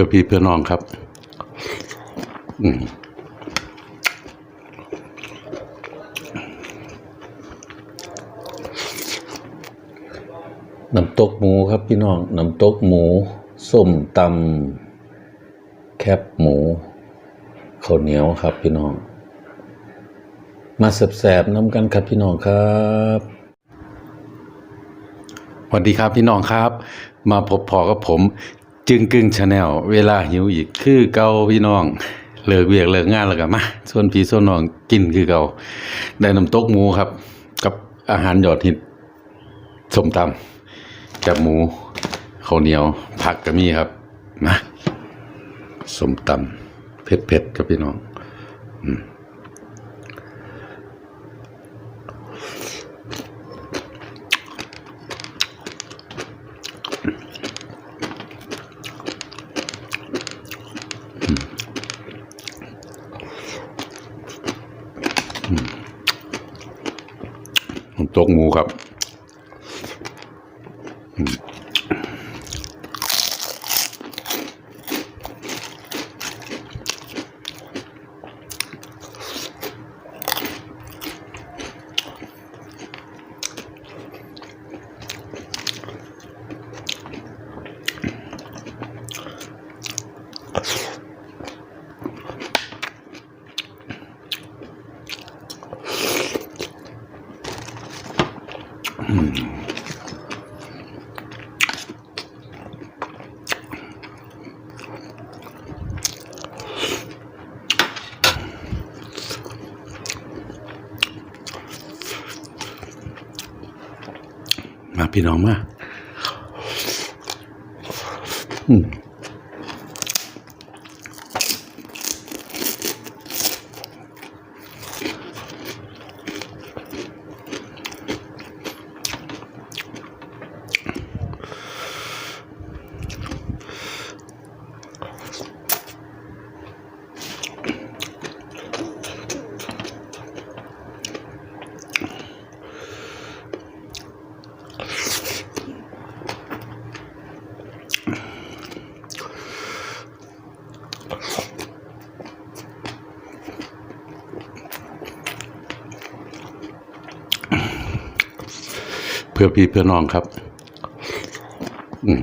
พื่อพี่เพื่อน้องครับ อืมน้ำตกหมูครับพี่น้องน้ำตกหมูส้มตำแคบหมูข้าวเหนียวครับพี่น้อง มาแสบๆน้ำกันครับพี่น้องครับสวัสดีครับพี่น้องครับ มาพบพอกับผม จึงกึ่งชาแนลเวลาหิวอีกคือเก่าพี่น้องเลิกเวียกเลิกงานแล้วก็มาส่วนพี่ส่วนน้องกินคือเก่าได้น้ำตกหมูครับ กับอาหารยอดฮิตสมตำแคบหมูข้าวเหนียวผักก็มีครับมาสมตำเผ็ดๆครับพี่น้องน้ำ ตกหมูครับ มาพี่น้องมาอืม เพื่อพี่เพื่อน้องครับ อืม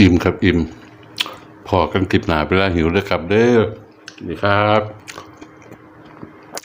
อิ่มครับอิ่มพอกันคลิปหนาเวลาหิวเลยครับเด้อสวัสดีครับ